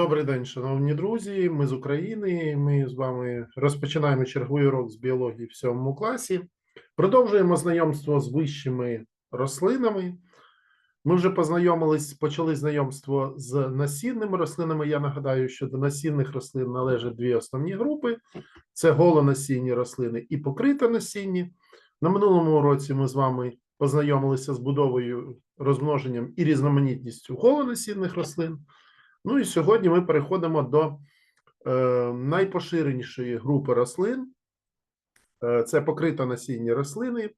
Добрий день, шановні друзі. Ми з України. Ми з вами розпочинаємо черговий урок з біології в сьомому класі. Продовжуємо знайомство з вищими рослинами. Ми вже познайомились, почали знайомство з насінними рослинами. Я нагадаю, що до насінних рослин належать дві основні групи: це голонасінні рослини і покритонасінні. На минулому році ми з вами познайомилися з будовою, розмноженням і різноманітністю голонасінних рослин. Ну і сьогодні ми переходимо до е, найпоширенішої групи рослин. Е, це покритонасінні рослини.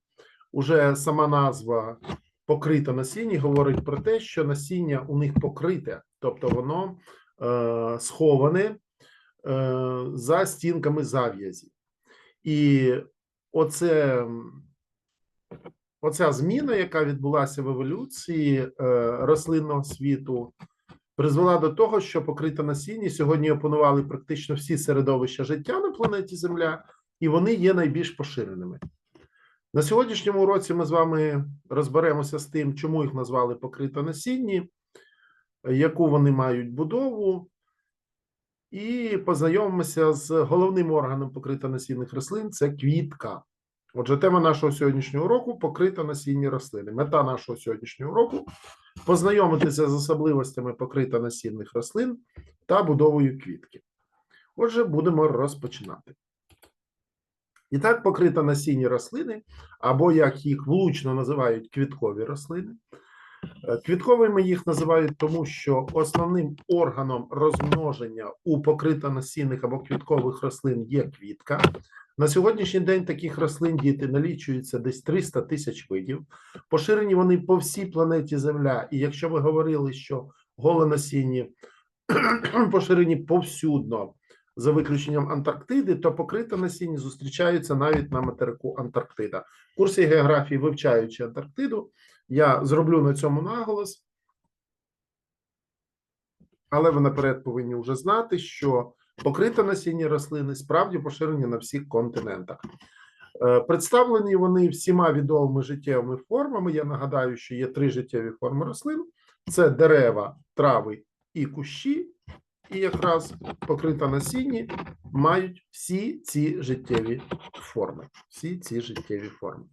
Уже сама назва покритонасінні говорить про те, що насіння у них покрите, тобто воно е, сховане е, за стінками зав'язі. І оце, оця зміна, яка відбулася в еволюції е, рослинного світу, призвела до того, що покрита насіння сьогодні опанували практично всі середовища життя на планеті Земля, і вони є найбільш поширеними. На сьогоднішньому уроці ми з вами розберемося з тим, чому їх назвали покритонасінні, яку вони мають будову, і познайомимося з головним органом покритонасінних рослин це квітка. Отже, тема нашого сьогоднішнього уроку покрита насінні рослини. Мета нашого сьогоднішнього уроку познайомитися з особливостями покрита насінних рослин та будовою квітки. Отже, будемо розпочинати. І так, покрита насінні рослини, або як їх влучно називають квіткові рослини. Е, Квітковими їх називають тому, що основним органом розмноження у покритонасінних або квіткових рослин є квітка. На сьогоднішній день таких рослин діти налічується десь 300 тисяч видів. Поширені вони по всій планеті Земля. І якщо ви говорили, що голонасінні поширені повсюдно, за виключенням Антарктиди, то покрита насіння зустрічаються навіть на материку Антарктида. В курсі географії, вивчаючи Антарктиду, я зроблю на цьому наголос. Але ви наперед повинні вже знати, що покрита насіння рослини справді поширені на всіх континентах. Е, Представлені вони всіма відомими життєвими формами. Я нагадаю, що є три життєві форми рослин: це дерева, трави і кущі, і якраз покрита насінні мають всі ці життєві форми. Всі ці життєві форми.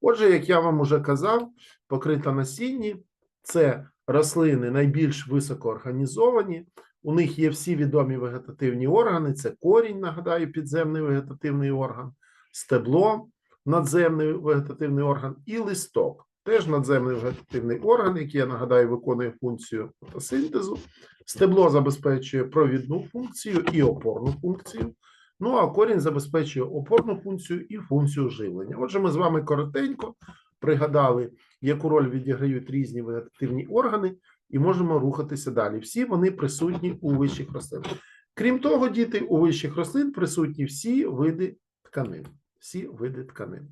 Отже, як я вам уже казав, покрита насінні це рослини найбільш високоорганізовані. У них є всі відомі вегетативні органи: це корінь, нагадаю, підземний вегетативний орган, стебло, надземний вегетативний орган, і листок. Теж надземний вегетативний орган, який, я нагадаю, виконує функцію фотосинтезу. Стебло забезпечує провідну функцію і опорну функцію. Ну а корінь забезпечує опорну функцію і функцію живлення. Отже, ми з вами коротенько пригадали, яку роль відіграють різні вегетативні органи, і можемо рухатися далі. Всі вони присутні у вищих рослинах. Крім того, діти, у вищих рослин присутні всі види тканин. Всі види тканин.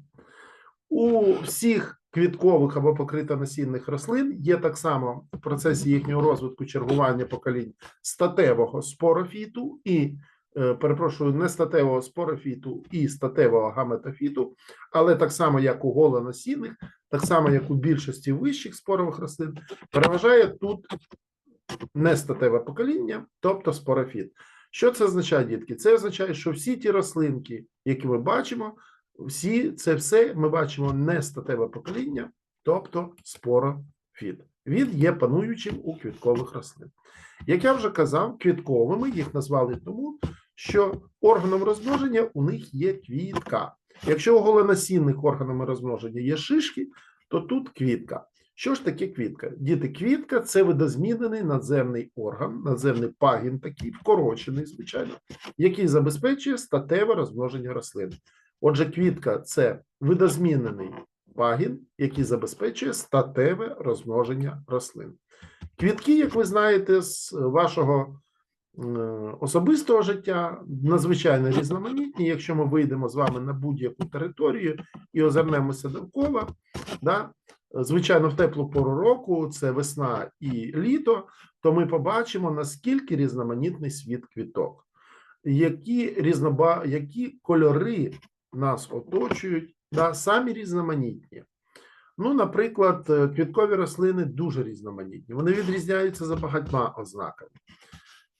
У всіх квіткових або покритонасінних рослин є так само в процесі їхнього розвитку чергування поколінь статевого спорофіту і, е, перепрошую, не статевого спорофіту і статевого гаметофіту, але так само, як у голонасінних, так само, як у більшості вищих спорових рослин, переважає тут нестатеве покоління, тобто спорофіт. Що це означає, дітки? Це означає, що всі ті рослинки, які ми бачимо, всі це все ми бачимо нестатеве покоління, тобто спорофіт. Він є пануючим у квіткових рослин. Як я вже казав, квітковими їх назвали тому, що органом розмноження у них є квітка. Якщо у голенасінних органами розмноження є шишки, то тут квітка. Що ж таке квітка? Діти, квітка це видозмінений надземний орган, надземний пагін, такий вкорочений, звичайно, який забезпечує статеве розмноження рослин. Отже, квітка це видозмінений пагін, який забезпечує статеве розмноження рослин. Квітки, як ви знаєте, з вашого особистого життя надзвичайно різноманітні. Якщо ми вийдемо з вами на будь-яку територію і озирнемося довкола, да, звичайно, в теплу пору року, це весна і літо, то ми побачимо, наскільки різноманітний світ квіток, які різноба, які кольори нас оточують, да, самі різноманітні. Ну, наприклад, е, квіткові рослини дуже різноманітні. Вони відрізняються за багатьма ознаками.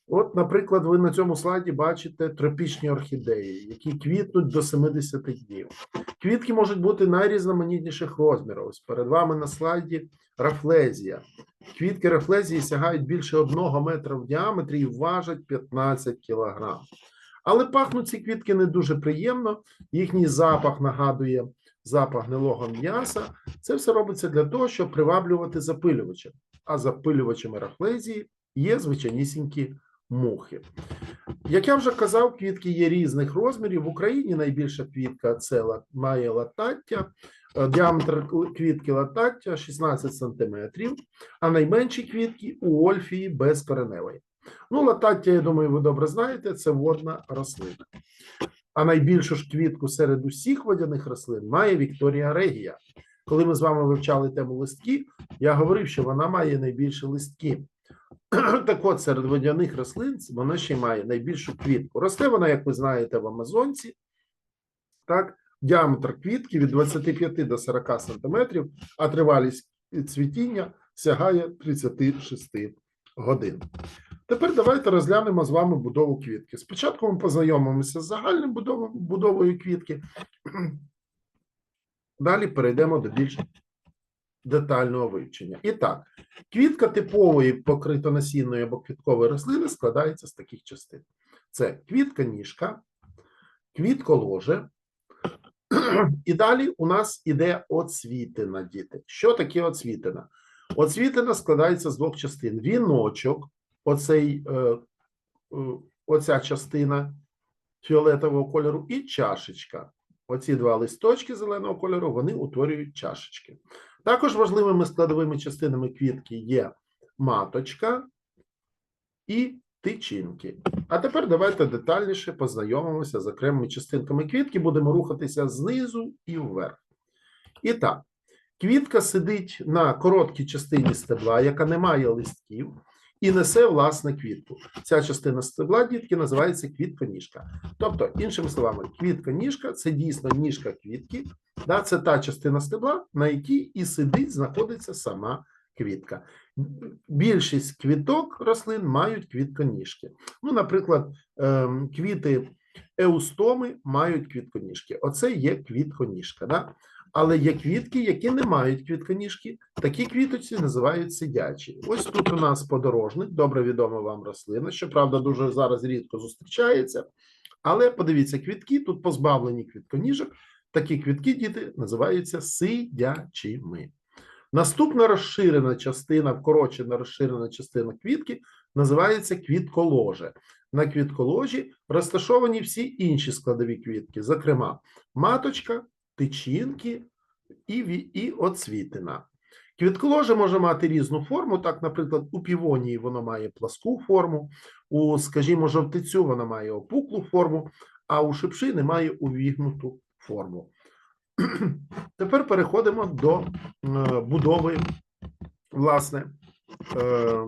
От, наприклад, ви на цьому слайді бачите тропічні орхідеї, які квітнуть до 70 днів. Квітки можуть бути найрізноманітніших розмірів. Ось перед вами на слайді рафлезія. Квітки рафлезії сягають більше одного метра в діаметрі і важать 15 кілограм. Але пахнуть ці квітки не дуже приємно. Їхній запах нагадує запах гнилого м'яса. Це все робиться для того, щоб приваблювати запилювачем. А запилювачами рафлезії є звичайнісінькі мухи. Як я вже казав, квітки є різних розмірів. В Україні найбільша квітка це має латаття, е, діаметр квітки латаття 16 см, а найменші квітки у Ольфії безкореневої. Ну, латаття, я думаю, ви добре знаєте, це водна рослина. А найбільшу ж квітку серед усіх водяних рослин має Вікторія Регія. Коли ми з вами вивчали тему листки, я говорив, що вона має найбільше листки. Так от, серед водяних рослин вона ще має найбільшу квітку. Росте вона, як ви знаєте, в Амазонці. Так, діаметр квітки від 25 до 40 сантиметрів, а тривалість цвітіння сягає 36 годин. Тепер давайте розглянемо з вами будову квітки. Спочатку ми познайомимося з загальним будовою квітки. Далі перейдемо до більш детального вивчення. І так, квітка типової покритонасінної або квіткової рослини складається з таких частин: це квітка ніжка, квітколоже. І далі у нас іде оцвітина, діти. Що таке оцвітина? Оцвітина складається з двох частин: віночок, оцей, е, е, оця частина фіолетового кольору, і чашечка. Оці два листочки зеленого кольору вони утворюють чашечки. Також важливими складовими частинами квітки є маточка і тичинки. А тепер давайте детальніше познайомимося з окремими частинками квітки. Будемо рухатися знизу і вверх. І так, квітка сидить на короткій частині стебла, яка не має листків, і несе власне квітку. Ця частина стебла, дітки, називається квітконіжка. Тобто, іншими словами, квітка-ніжка це дійсно ніжка квітки, да, це та частина стебла, на якій і сидить, знаходиться сама квітка. Більшість квіток рослин мають квітконіжки. Ну, наприклад, ем, квіти еустоми мають квітконіжки. Оце є квітконіжка. Да? Але є квітки, які не мають квітконіжки. Такі квіточці називають сидячі. Ось тут у нас подорожник, добре відома вам рослина, щоправда, дуже зараз рідко зустрічається. Але подивіться, квітки тут позбавлені квітконіжок. Такі квітки, діти, називаються сидячими. Наступна розширена частина, вкорочена розширена частина квітки називається квітколоже. На квітколожі розташовані всі інші складові квітки, зокрема, маточка, тичинки і, і оцвітина. Квітколоже може мати різну форму. Так, наприклад, у півонії воно має пласку форму, у, скажімо, жовтицю воно має опуклу форму, а у шипшини має увігнуту форму. Тепер переходимо до е, будови, власне, е,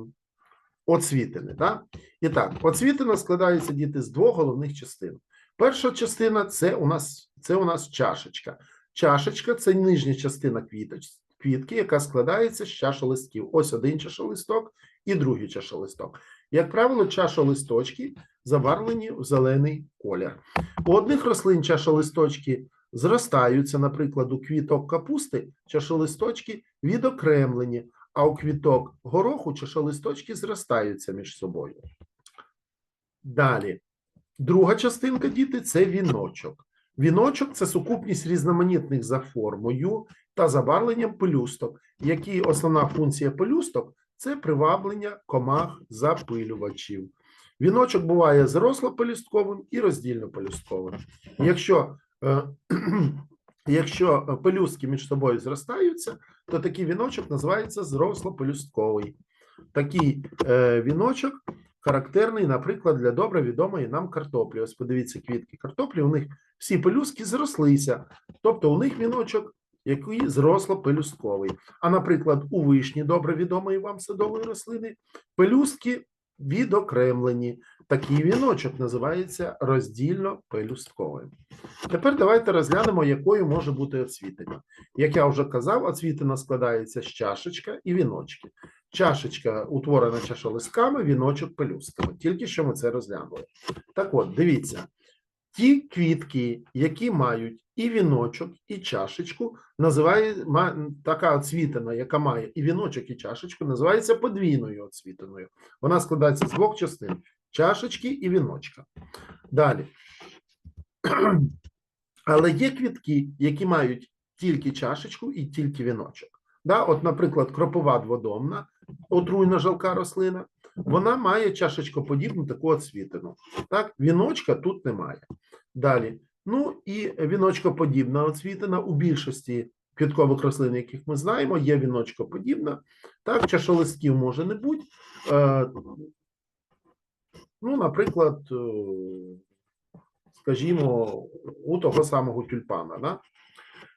оцвітини. Да? І так, оцвітина складається діти з двох головних частин. Перша частина це у нас, це у нас чашечка. Чашечка це нижня частина квіточ, квітки, яка складається з чашолистків. Ось один чашолисток і другий чашолисток. Як правило, чашолисточки забарвлені в зелений колір. У одних рослин чашолисточки зростаються, наприклад, у квіток капусти чашолисточки відокремлені, а у квіток гороху чашолисточки зростаються між собою. Далі, друга частинка діти це віночок. Віночок це сукупність різноманітних за формою та забарвленням пелюсток, які основна функція пелюсток це приваблення комах запилювачів. Віночок буває зрослопелюстковим і роздільнопелюстковим. Якщо Е, Якщо пелюстки між собою зростаються, то такий віночок називається зросло-пелюстковий. Такий е, віночок характерний, наприклад, для добре відомої нам картоплі. Ось подивіться, квітки картоплі, у них всі пелюстки зрослися, тобто у них віночок який зросло-пелюстковий. А, наприклад, у вишні добре відомої вам садової рослини пелюстки відокремлені. Такий віночок називається роздільно-пелюстковим. Тепер давайте розглянемо, якою може бути оцвітення. Як я вже казав, оцвітина складається з чашечка і віночки. Чашечка утворена чашолистками, віночок пелюстками. Тільки що ми це розглянули. Так от, дивіться, ті квітки, які мають і віночок, і чашечку, називає така оцвітина, яка має і віночок, і чашечку, називається подвійною оцвітиною. Вона складається з двох частин: чашечки і віночка. Далі. Але є квітки, які мають тільки чашечку і тільки віночок. Да? От, наприклад, кропова дводомна, отруйна жалка рослина, вона має чашечкоподібну таку оцвітину. Так, віночка тут немає. Далі. Ну і віночкоподібна оцвітина у більшості квіткових рослин, яких ми знаємо, є віночкоподібна. Так, чашолистків може не бути. Е, ну, наприклад, е, скажімо, у того самого тюльпана. Да?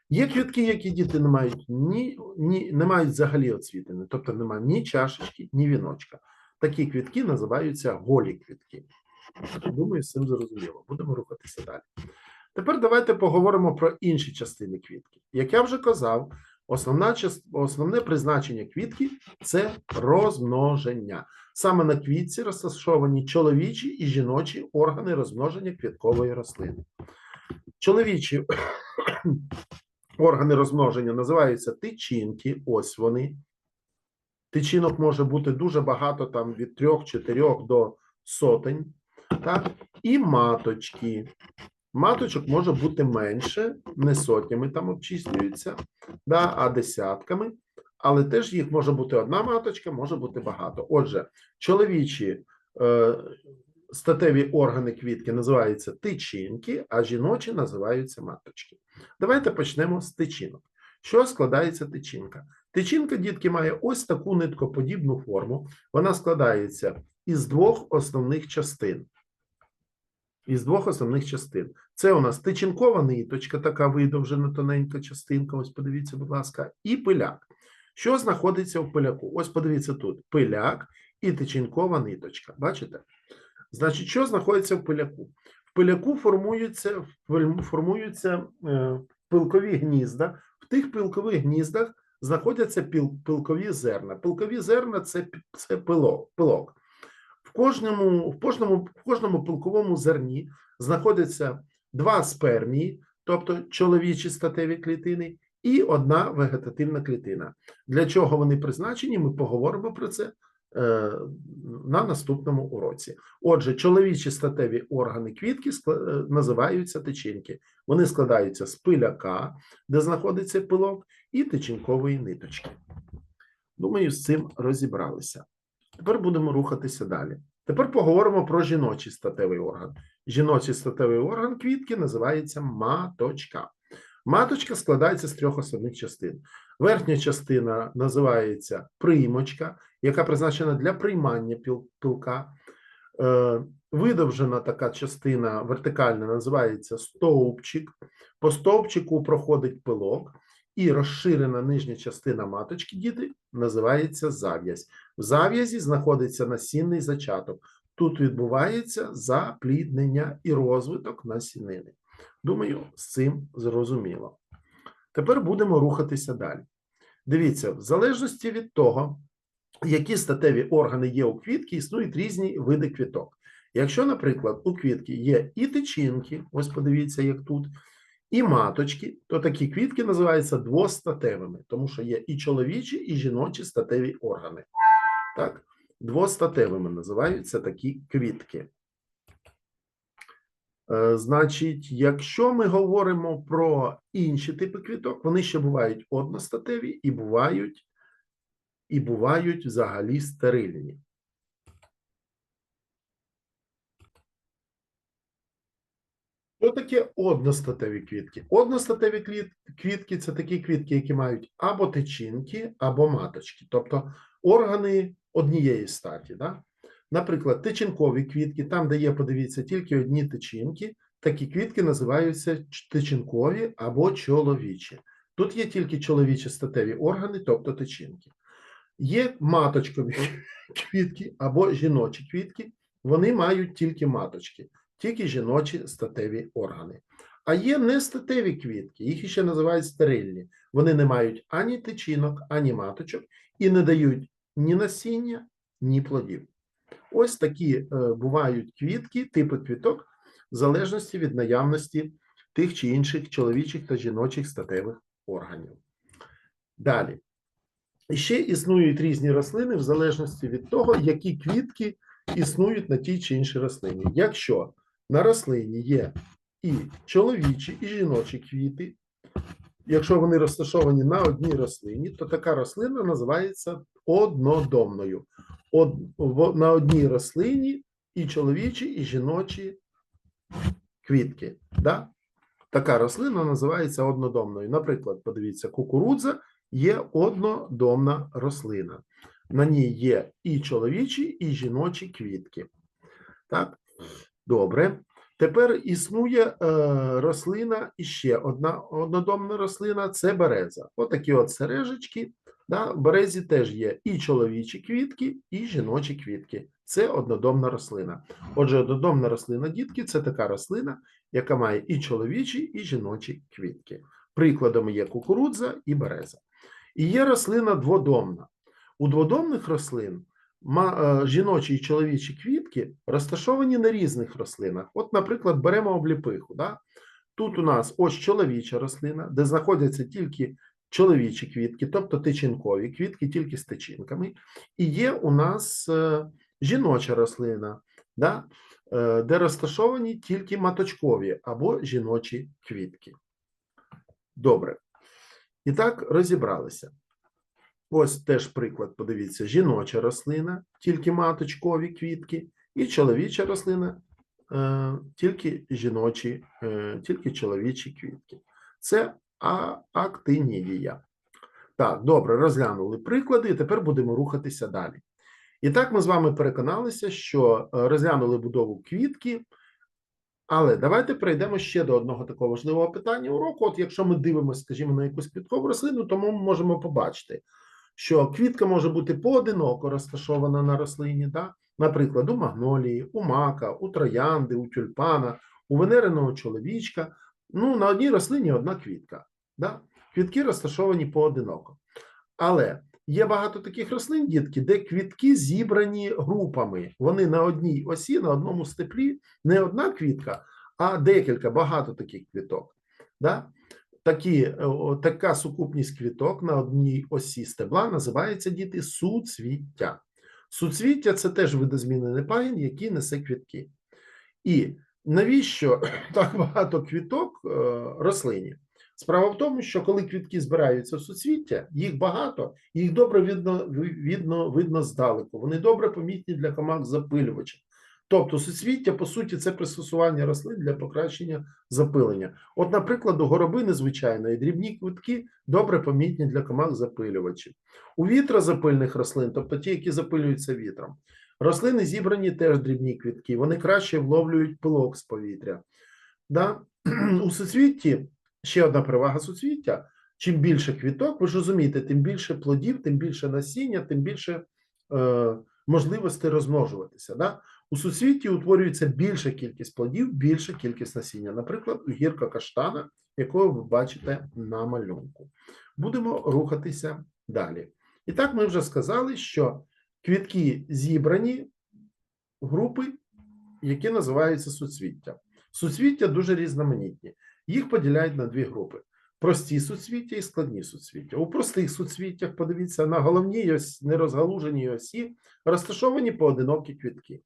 Є квітки, які діти не мають ні, ні не мають взагалі оцвітини, тобто немає ні чашечки, ні віночка. Такі квітки називаються голі квітки. Думаю, з цим зрозуміло. Будемо рухатися далі. Тепер давайте поговоримо про інші частини квітки. Як я вже казав, основна, основне призначення квітки це розмноження. Саме на квітці розташовані чоловічі і жіночі органи розмноження квіткової рослини. Чоловічі органи розмноження називаються тичинки, ось вони. Тичинок може бути дуже багато, там від трьох, чотирьох до сотень. Так? І маточки. Маточок може бути менше, не сотнями там обчислюються, да, а десятками. Але теж їх може бути одна маточка, може бути багато. Отже, чоловічі е, статеві органи квітки називаються тичинки, а жіночі називаються маточки. Давайте почнемо з тичинок. Що складається тичинка? Тичинка, дітки, має ось таку ниткоподібну форму. Вона складається із двох основних частин. Із двох основних частин. Це у нас тичинкова ниточка, така видовжена тоненька частинка. Ось подивіться, будь ласка, і пиляк. Що знаходиться в пиляку? Ось подивіться тут: пиляк і тичинкова ниточка. Бачите? Значить, що знаходиться в пиляку? В пиляку формуються, формуються е, пилкові гнізда. В тих пилкових гніздах знаходяться піл, пилкові зерна. Пилкові зерна це, це пилок. пилок. В кожному, в, кожному, в кожному пилковому зерні знаходяться два спермії, тобто чоловічі статеві клітини, і одна вегетативна клітина. Для чого вони призначені? Ми поговоримо про це на наступному уроці. Отже, чоловічі статеві органи квітки е, називаються тичинки. Вони складаються з пиляка, де знаходиться пилок, і тичинкової ниточки. Думаю, з цим розібралися. Тепер будемо рухатися далі. Тепер поговоримо про жіночий статевий орган. Жіночий статевий орган квітки називається маточка. Маточка складається з трьох основних частин. Верхня частина називається приймочка, яка призначена для приймання піл- пілка. Е, Видовжена така частина вертикальна називається стовпчик. По стовпчику проходить пилок, і розширена нижня частина маточки діти називається зав'язь. В зав'язі знаходиться насінний зачаток. Тут відбувається запліднення і розвиток насінини. Думаю, з цим зрозуміло. Тепер будемо рухатися далі. Дивіться, в залежності від того, які статеві органи є у квітки, існують різні види квіток. Якщо, наприклад, у квітки є і тичинки, ось подивіться, як тут, і маточки, то такі квітки називаються двостатевими, тому що є і чоловічі, і жіночі статеві органи. Так, двостатевими називаються такі квітки. Е, Значить, якщо ми говоримо про інші типи квіток, вони ще бувають одностатеві і бувають, і бувають взагалі стерильні. Що таке одностатеві квітки? Одностатеві квітки це такі квітки, які мають або тичинки, або маточки, тобто органи однієї статі. Да? Наприклад, тичинкові квітки, там, де є, подивіться, тільки одні тичинки, такі квітки називаються тичинкові або чоловічі. Тут є тільки чоловічі статеві органи, тобто тичинки. Є маточкові квітки або жіночі квітки, вони мають тільки маточки, тільки жіночі статеві органи. А є нестатеві квітки, їх ще називають стерильні. Вони не мають ані тичинок, ані маточок і не дають ні насіння, ні плодів. Ось такі е, бувають квітки, типи квіток, в залежності від наявності тих чи інших чоловічих та жіночих статевих органів. Далі. Ще існують різні рослини в залежності від того, які квітки існують на тій чи іншій рослині. Якщо на рослині є і чоловічі, і жіночі квіти, якщо вони розташовані на одній рослині, то така рослина називається однодомною. Од, в- на одній рослині і чоловічі, і жіночі квітки. Да? Така рослина називається однодомною. Наприклад, подивіться, кукурудза є однодомна рослина. На ній є і чоловічі, і жіночі квітки. Так, добре. Тепер існує е, рослина і ще одна однодомна рослина це береза. Отакі от сережечки. Да, в березі теж є і чоловічі квітки, і жіночі квітки. Це однодомна рослина. Отже, однодомна рослина, дітки, це така рослина, яка має і чоловічі, і жіночі квітки. Прикладами є кукурудза і береза. І є рослина дводомна. У дводомних рослин е, жіночі і чоловічі квітки розташовані на різних рослинах. От, наприклад, беремо обліпиху. Да? Тут у нас ось чоловіча рослина, де знаходяться тільки чоловічі квітки, тобто тичинкові квітки, тільки з тичинками. І є у нас е, жіноча рослина, да? е, де розташовані тільки маточкові або жіночі квітки. Добре. І так розібралися. Ось теж приклад, подивіться, жіноча рослина, тільки маточкові квітки, і чоловіча рослина, е, тільки жіночі, тільки чоловічі квітки. Це а- актинідія. Так, добре, розглянули приклади, і тепер будемо рухатися далі. І так ми з вами переконалися, що е, розглянули будову квітки, але давайте перейдемо ще до одного такого важливого питання уроку. От якщо ми дивимося, скажімо, на якусь квіткову рослину, то ми можемо побачити, що квітка може бути поодиноко розташована на рослині, да? наприклад, у магнолії, у мака, у троянди, у тюльпана, у венереного чоловічка. Ну, на одній рослині одна квітка. Да? Квітки розташовані поодиноко. Але є багато таких рослин, дітки, де квітки зібрані групами. Вони на одній осі, на одному степлі, не одна квітка, а декілька, багато таких квіток. Да? Такі, е, така сукупність квіток на одній осі стебла називається діти суцвіття. Суцвіття це теж видозмінений пагін, який несе квітки. І навіщо так багато квіток е, рослині? Справа в тому, що коли квітки збираються в суцвіття, їх багато, їх добре видно, видно, видно здалеку. Вони добре помітні для комах запилювача. Тобто, суцвіття, по суті, це пристосування рослин для покращення запилення. От, наприклад, у горобини звичайної дрібні квітки добре помітні для комах запилювачів. У вітрозапильних рослин, тобто ті, які запилюються вітром, рослини зібрані теж дрібні квітки, вони краще вловлюють пилок з повітря. Да? У суцвітті ще одна перевага суцвіття. Чим більше квіток, ви ж розумієте, тим більше плодів, тим більше насіння, тим більше е, можливостей розмножуватися. Да? У суцвітті утворюється більша кількість плодів, більша кількість насіння. Наприклад, гірка каштана, якого ви бачите на малюнку. Будемо рухатися далі. І так ми вже сказали, що квітки зібрані групи, які називаються суцвіття. Суцвіття дуже різноманітні. Їх поділяють на дві групи: прості суцвіття і складні суцвіття. У простих суцвіттях, подивіться, на головній ось нерозгалуженій осі розташовані поодинокі квітки.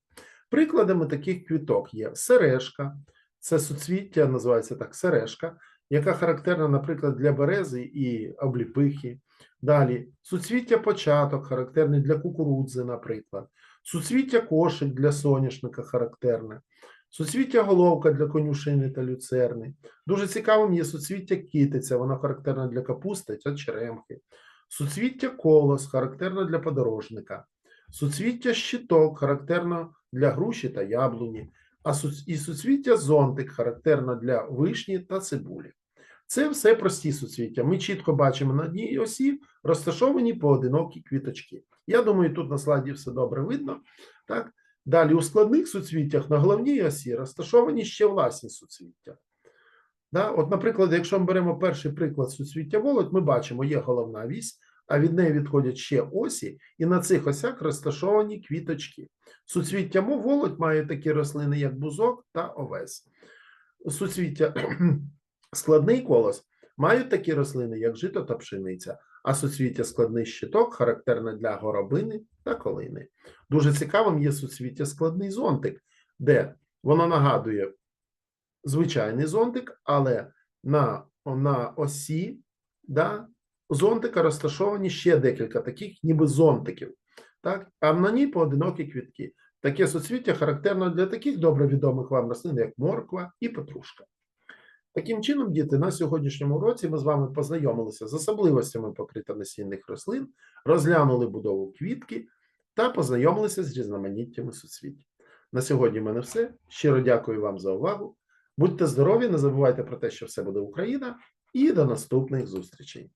Прикладами таких квіток є сережка, це суцвіття, називається так сережка, яка характерна, наприклад, для берези і обліпихи. Далі суцвіття початок, характерний для кукурудзи, наприклад, суцвіття кошик для соняшника характерне, суцвіття головка для конюшини та люцерни. Дуже цікавим є суцвіття китиця, воно характерне для капусти та черемхи. Суцвіття колос, характерно для подорожника. Суцвіття щиток, характерно для груші та яблуні, а і суцвіття зонтик, характерно для вишні та цибулі. Це все прості суцвіття. Ми чітко бачимо на одній осі розташовані поодинокі квіточки. Я думаю, тут на слайді все добре видно. Так? Далі у складних суцвіттях на головній осі розташовані ще власні суцвіття. Да? От, наприклад, якщо ми беремо перший приклад суцвіття володь, ми бачимо, є головна вісь, а від неї відходять ще осі, і на цих осях розташовані квіточки. Суцвіття володь має такі рослини, як бузок та овес. Суцвіття складний колос мають такі рослини, як жито та пшениця, а суцвіття складний щиток характерне для горобини та колини. Дуже цікавим є суцвіття складний зонтик, де воно нагадує звичайний зонтик, але на, на осі да, зонтика розташовані ще декілька таких, ніби зонтиків. Так? А на ній поодинокі квітки. Таке суцвіття характерно для таких добре відомих вам рослин, як морква і петрушка. Таким чином, діти, на сьогоднішньому уроці ми з вами познайомилися з особливостями покритонасінних рослин, розглянули будову квітки та познайомилися з різноманіттями суцвіть. На сьогодні в мене все. Щиро дякую вам за увагу. Будьте здорові, не забувайте про те, що все буде Україна, і до наступних зустрічей.